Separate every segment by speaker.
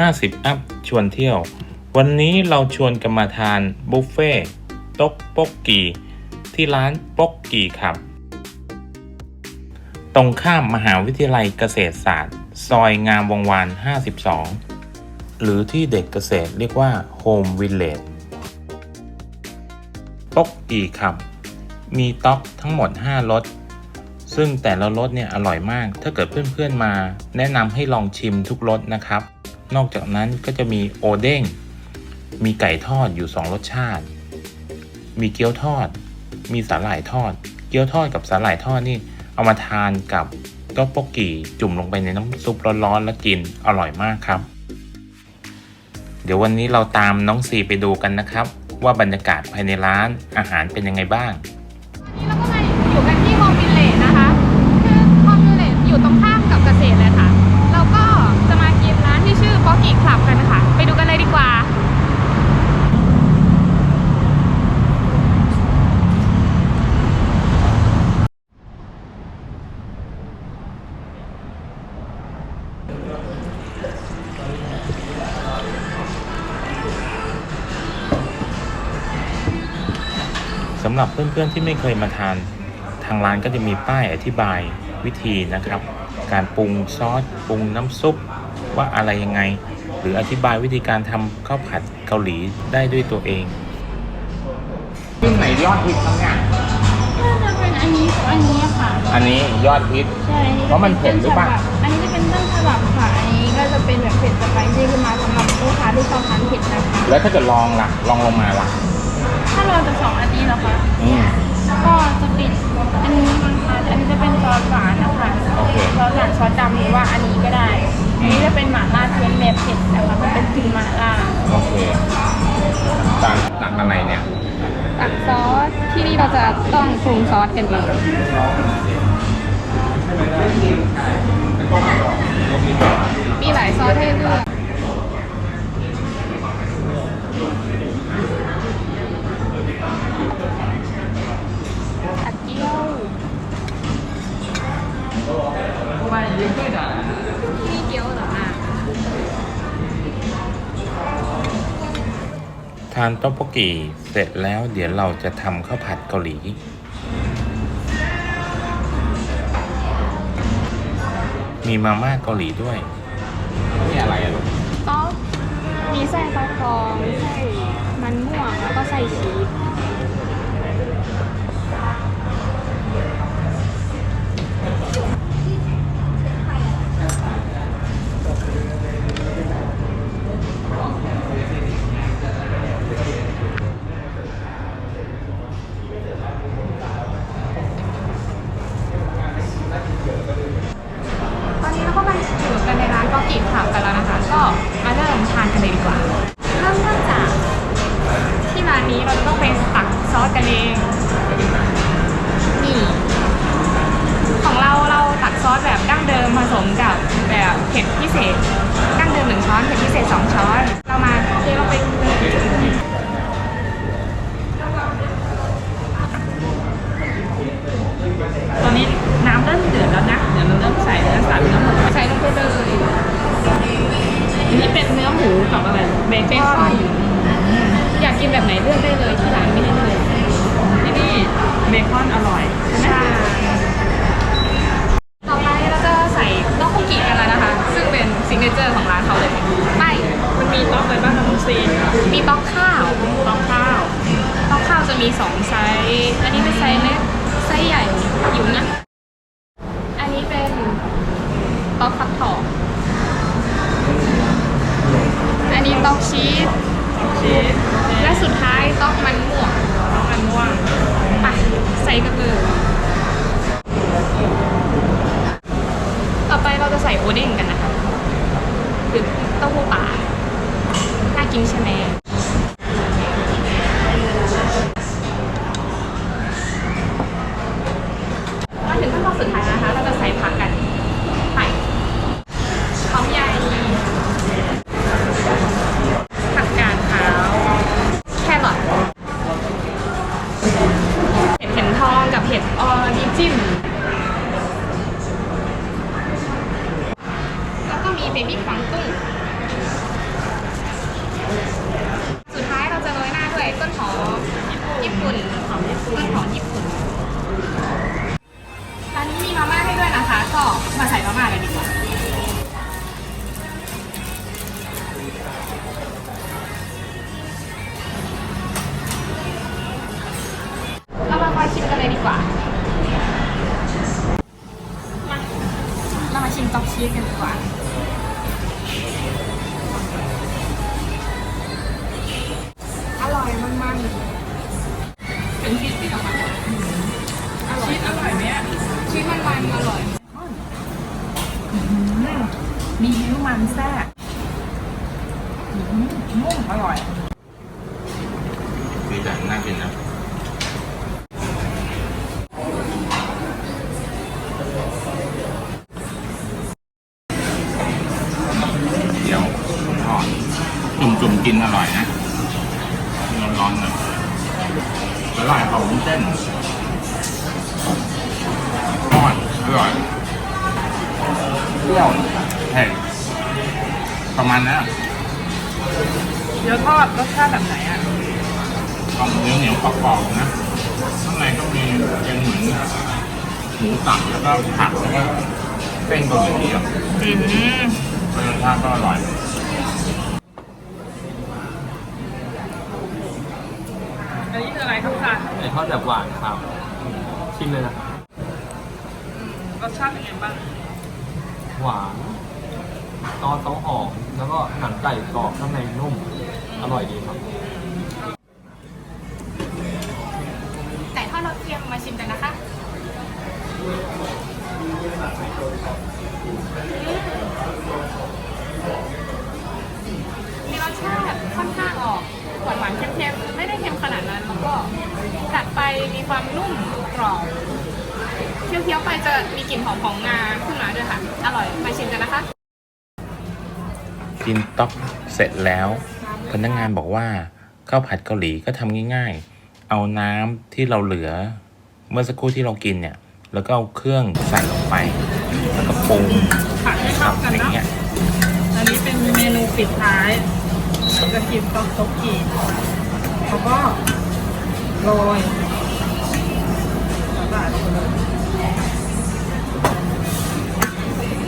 Speaker 1: 50 อัพชวนเที่ยว วันนี้เราชวนกันมาทานบุฟเฟ่ต๊กปกกีที่ร้านปกกีครับ ตรงข้ามมหาวิทยาลัยเกษตรศาสตร์ ซอยงามวงวาน 52 หรือที่เด็กเกษตรเรียกว่าโฮมวิลเลจปกกีครับมีต๊อกทั้งหมด 5 รส ซึ่งแต่ละรสเนี่ยอร่อยมาก ถ้าเกิดเพื่อนๆมา แนะนำให้ลองชิมทุกรสนะครับ นอกจากนั้นก็จะมีโอเด้ง มีไก่ทอดอยู่ 2 รสชาติ มีเกี๊ยวทอด มีสาหร่ายทอด เกี๊ยวทอดกับสาหร่ายทอดนี่เอามาทานกับต๊อกโปกกี่จุ่มลงไปในน้ำซุปร้อนๆแล้วกินอร่อยมากครับ เดี๋ยววันนี้เราตามน้องซีไปดูกันนะครับ ว่าบรรยากาศภายในร้านอาหารเป็นยังไงบ้าง
Speaker 2: นี่เราก็มาอยู่กันที่โฮมวิลเลจนะคะ คือโฮมวิลเลจอยู่ตรงข้ามกับเกษตรเลยค่ะ เราก็จะมากินร้านที่ชื่อป๊อกกี้คลับกันนะคะ ไปดูกันเลยดีกว่า
Speaker 1: สำหรับเพื่อนๆที่ไม่เคยมาทาน ทางร้านก็จะมีป้ายอธิบายวิธีนะครับ การปรุงซอสปรุงน้ำซุปว่าอะไรยังไง หรืออธิบายวิธีการทำข้าวผัดเกาหลีได้ด้วยตัวเองซึ่งไหนยอดฮิตครับเนี่ย
Speaker 3: น่าจะเป็นอันนี้กับอันนี้ค่ะ
Speaker 1: อันนี้ยอดฮิต
Speaker 3: ใช่อั
Speaker 1: เพราะมันเผ็ดหรือเปล่า
Speaker 3: อันนี้จะเป็นต้นฉบับค่ะ อันนี้ก็จะเป็นแบบเผ็ดสไปซี่ขึ้นมาสำหรับลูกค้าที่ชอบทานเผ็ดนะคะ
Speaker 1: แล้วถ้าเกิดลองล่ะ ลองลงมาล่ะ
Speaker 3: ถ้าเราจะสองอันนี้เหรอคะ
Speaker 1: อืม
Speaker 3: ก็จะปิดอันนี้มันค่ะอันนี้จะเป็นซอสหวานนะคะ
Speaker 1: โอเค
Speaker 3: ซอสหวานซอสดำหรือว่าอันนี้ก็ได้อันนี้จะเป็นหม่าล่าเทียนแบบเผ็ดนะคะมันเป็นกึ่งหม่าล่า
Speaker 1: โอเคต่างต่างอะไรเนี่ย
Speaker 2: ตักซอสที่นี่เราจะต้องปรุงซอสกันเองมีหลายซอสให้เลือก
Speaker 1: ทานต๊อกโปกกีเสร็จแล้วเดี๋ยวเราจะทำข้าวผัดเกาหลี มีมาม่าเกาหลีด้วย นี่อะไรอะลูก
Speaker 3: ก็มีไส้ฟักทองไส้มันม่วงแล้วก็ไส้ชีส
Speaker 2: เผ็ดพิเศษดั้งเดิมหนึ่งช้อนเผ็ดพิเศษสองช้อน เรามาเทลงไปตอนนี้น้ำเริ่มเดือดแล้วนะ เดี๋ยวเราเริ่มใส่เนื้อสัตว์เนื้อหมูใส่ลงไปเลยอันนี้เป็นเนื้อหมูกับอะไรเบคอนอยากกินแบบไหนเลือกได้เลยที่ร้านไม่ได้เลยที่นี่เบคอนอร่อยใช่ต่อ นนี้เป็น
Speaker 3: ต๊อก
Speaker 2: ฟักทองอันนี้ต๊อกชีส
Speaker 3: ชีส
Speaker 2: และสุดท้ายต๊อกมันม่วง
Speaker 3: ต๊อกมันม่วง
Speaker 2: ไปใส่กันเลยต่อไปเราจะใส่โอเด้งกันนะคะหรือเต้าหู้ปลาน่ากินใช่ไหม มีเบบี้กวางตุ้ง สุดท้ายเราจะโรยหน้าด้วยต้นหอมญี่ปุ่นต้นหอม นุ่มอร่อย
Speaker 1: สีสันน่ากินนะเดี๋ยวทอดจุ่มๆกินอร่อยนะร้อนๆหน่อยอร่อยของวุ้นเส้นทอดอร่อยเปรี้ยวเผ็ดประมาณนั้นอะ
Speaker 2: เดี๋ยวทอดรสชาติแบบไหนอะ
Speaker 1: ต้องเหนียวเหนียวๆกรอบๆนะข้างในก็มีเป็นเหมือนหมูสับแล้วก็ผักแล้วก็เส้นเกาหลีอะ
Speaker 2: อืม
Speaker 1: รสชาติก็อร่อย
Speaker 2: อันนี้คืออะไรครับค่ะ
Speaker 4: ไก่ทอดแบบหวานครับ ชิมเลยนะ
Speaker 2: รสชาติเป็นไงบ้าง
Speaker 4: หวาน ตอนต้องหอมแล้วก็หนังไก่กรอบข้างในนุ่ม อร่อยดีครับ
Speaker 2: ไก่ทอดรสเทียมมาชิมกันนะคะมีรสชาติค่อนข้างออกหวานหวานๆเค็มๆ ไม่ได้เค็มขนาดนั้น แล้วก็กัดไปมีความนุ่มกรอบเคี้ยวๆไปจะมีกลิ่นหอมของงาขึ้นมาด้วยค่ะ อร่อย มาชิมกันนะคะ
Speaker 1: กินต๊อกเสร็จแล้ว พนักงานบอกว่าข้าวผัดเกาหลีก็ทำง่ายๆ เอาน้ำที่เราเหลือ เมื่อสักครู่ที่เรากินเนี่ย แล้วก็เอาเครื่องใส่ลงไป แล้วก็ปรุง
Speaker 2: ผัดให้เข้ากันเนาะอันนี้เป็นเมนูปิดท้ายจะกินต๊อกต๊กกีเขาก็โรยแล้วก็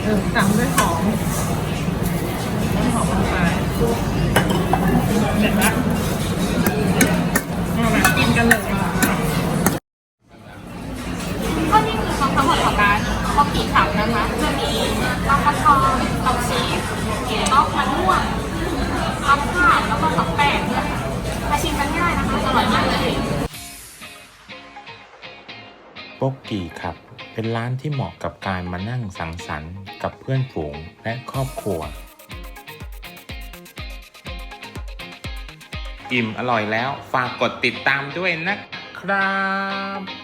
Speaker 2: เออตามด้วยหอม เสร็จละเอาแบบกินกันเลยก็นี่คือของทั้งหมดของร้านข้าวกี่ขับนะคะ จะมีต๊อกฟักทองต๊อกชีสต๊อกมันม่วงต๊อกข้าวแล้วก็ต๊อกแป้งด้วยค่ะมาชิมกันง่ายนะคะ อร่อยมากเลย
Speaker 1: โป๊กกี้ครับ เป็นร้านที่เหมาะกับการมานั่งสังสรรค์กับเพื่อนฝูงและครอบครัว อิ่มอร่อยแล้ว ฝากกดติดตามด้วยนะครับ